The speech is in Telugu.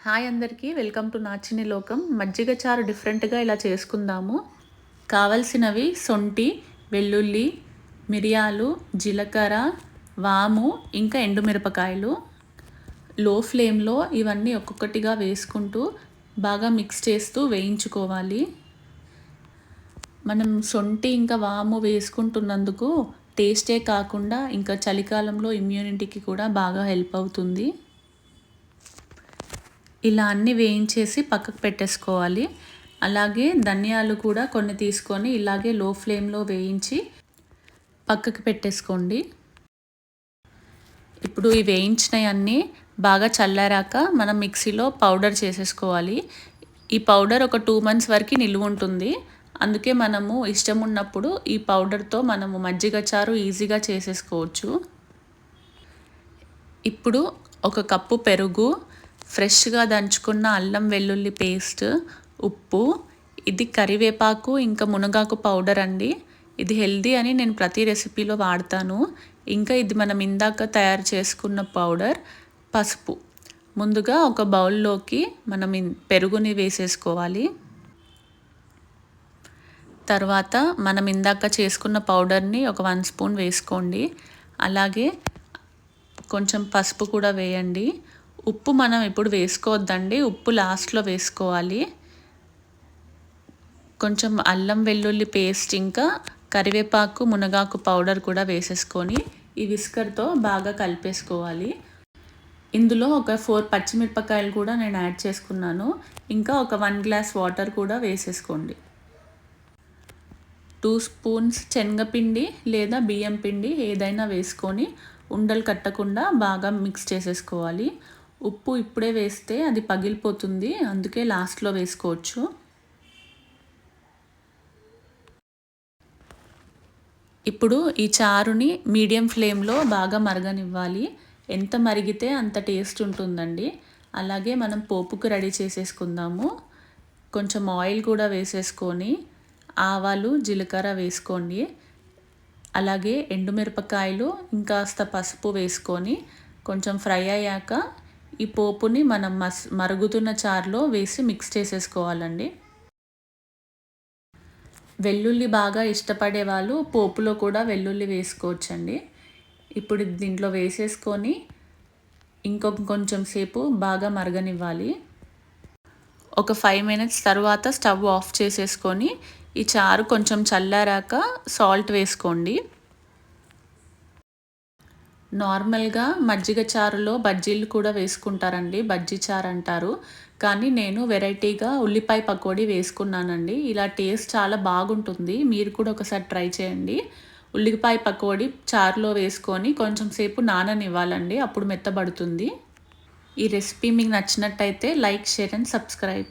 హాయ్ అందరికీ వెల్కమ్ టు నాచిని లోకం. మజ్జిగ చారు డిఫరెంట్గా ఇలా చేసుకుందాము. కావలసినవి సొంటి వెల్లుల్లి మిరియాలు జీలకర్ర వాము ఇంకా ఎండుమిరపకాయలు. లో ఫ్లేమ్లో ఇవన్నీ ఒక్కొక్కటిగా వేసుకుంటూ బాగా మిక్స్ చేస్తూ వేయించుకోవాలి. మనం సొంటి ఇంకా వాము వేసుకుంటున్నందుకు టేస్టే కాకుండా ఇంకా చలికాలంలో ఇమ్యూనిటీకి కూడా బాగా హెల్ప్ అవుతుంది. ఇలా అన్నీ వేయించేసి పక్కకు పెట్టేసుకోవాలి. అలాగే ధనియాలు కూడా కొన్ని తీసుకొని ఇలాగే లో ఫ్లేమ్లో వేయించి పక్కకు పెట్టేసుకోండి. ఇప్పుడు ఈ వేయించినవన్నీ బాగా చల్లారాక మనం మిక్సీలో పౌడర్ చేసేసుకోవాలి. ఈ పౌడర్ ఒక టూ మంత్స్ వరకు నిలువ ఉంటుంది. అందుకే మనము ఇష్టం ఉన్నప్పుడు ఈ పౌడర్తో మనము మజ్జిగ చారు ఈజీగా చేసేసుకోవచ్చు. ఇప్పుడు ఒక కప్పు పెరుగు ఫ్రెష్గా దంచుకున్న అల్లం వెల్లుల్లి పేస్ట్ ఉప్పు ఇది కరివేపాకు ఇంకా మునగాకు పౌడర్ అండి. ఇది హెల్దీ అని నేను ప్రతి రెసిపీలో వాడతాను. ఇంకా ఇది మనం ఇందాక తయారు చేసుకున్న పౌడర్ పసుపు. ముందుగా ఒక బౌల్లోకి మనం పెరుగుని వేసేసుకోవాలి. తర్వాత మనం ఇందాక చేసుకున్న పౌడర్ని ఒక వన్ స్పూన్ వేసుకోండి. అలాగే కొంచెం పసుపు కూడా వేయండి. ఉప్పు మనం ఇప్పుడు వేసుకోవద్దండి. ఉప్పు లాస్ట్లో వేసుకోవాలి. కొంచెం అల్లం వెల్లుల్లి పేస్ట్ ఇంకా కరివేపాకు మునగాకు పౌడర్ కూడా వేసేసుకొని ఈ విస్కర్తో బాగా కలిపేసుకోవాలి. ఇందులో ఒక ఫోర్ పచ్చిమిరపకాయలు కూడా నేను యాడ్ చేసుకున్నాను. ఇంకా ఒక వన్ గ్లాస్ వాటర్ కూడా వేసేసుకోండి. టూ స్పూన్స్ శనగపిండి లేదా బియ్యం పిండి ఏదైనా వేసుకొని ఉండలు కట్టకుండా బాగా మిక్స్ చేసేసుకోవాలి. ఉప్పు ఇప్పుడే వేస్తే అది పగిలిపోతుంది. అందుకే లాస్ట్లో వేసుకోవచ్చు. ఇప్పుడు ఈ చారుని మీడియం ఫ్లేమ్లో బాగా మరగనివ్వాలి. ఎంత మరిగితే అంత టేస్ట్ ఉంటుందండి. అలాగే మనం పోపుకు రెడీ చేసేసుకుందాము. కొంచెం ఆయిల్ కూడా వేసేసుకొని ఆవాలు జీలకర్ర వేసుకోండి. అలాగే ఎండుమిరపకాయలు ఇంకాస్త పసుపు వేసుకొని కొంచెం ఫ్రై అయ్యాక ఈ పోపుని మనం మస్ మరుగుతున్న చారులో వేసి మిక్స్ చేసేసుకోవాలండి. వెల్లుల్లి బాగా ఇష్టపడే వాళ్ళు పోపులో కూడా వెల్లుల్లి వేసుకోవచ్చండి. ఇప్పుడు దీంట్లో వేసేసుకొని ఇంకొక కొంచెం సేపు బాగా మరగనివ్వాలి. ఒక ఫైవ్ మినిట్స్ తర్వాత స్టవ్ ఆఫ్ చేసేసుకొని ఈ చారు కొంచెం చల్లారాక సాల్ట్ వేసుకోండి. నార్మల్గా మజ్జిగ చారులో బజ్జీలు కూడా వేసుకుంటారండి. బజ్జీ చారు అంటారు. కానీ నేను వెరైటీగా ఉల్లిపాయ పకోడీ వేసుకున్నానండి. ఇలా టేస్ట్ చాలా బాగుంటుంది. మీరు కూడా ఒకసారి ట్రై చేయండి. ఉల్లిపాయ పకోడీ చారులో వేసుకొని కొంచెం సేపు నాననివ్వాలండి. అప్పుడు మెత్తబడుతుంది. ఈ రెసిపీ మీకు నచ్చినట్టయితే లైక్ షేర్ అండ్ సబ్స్క్రైబ్.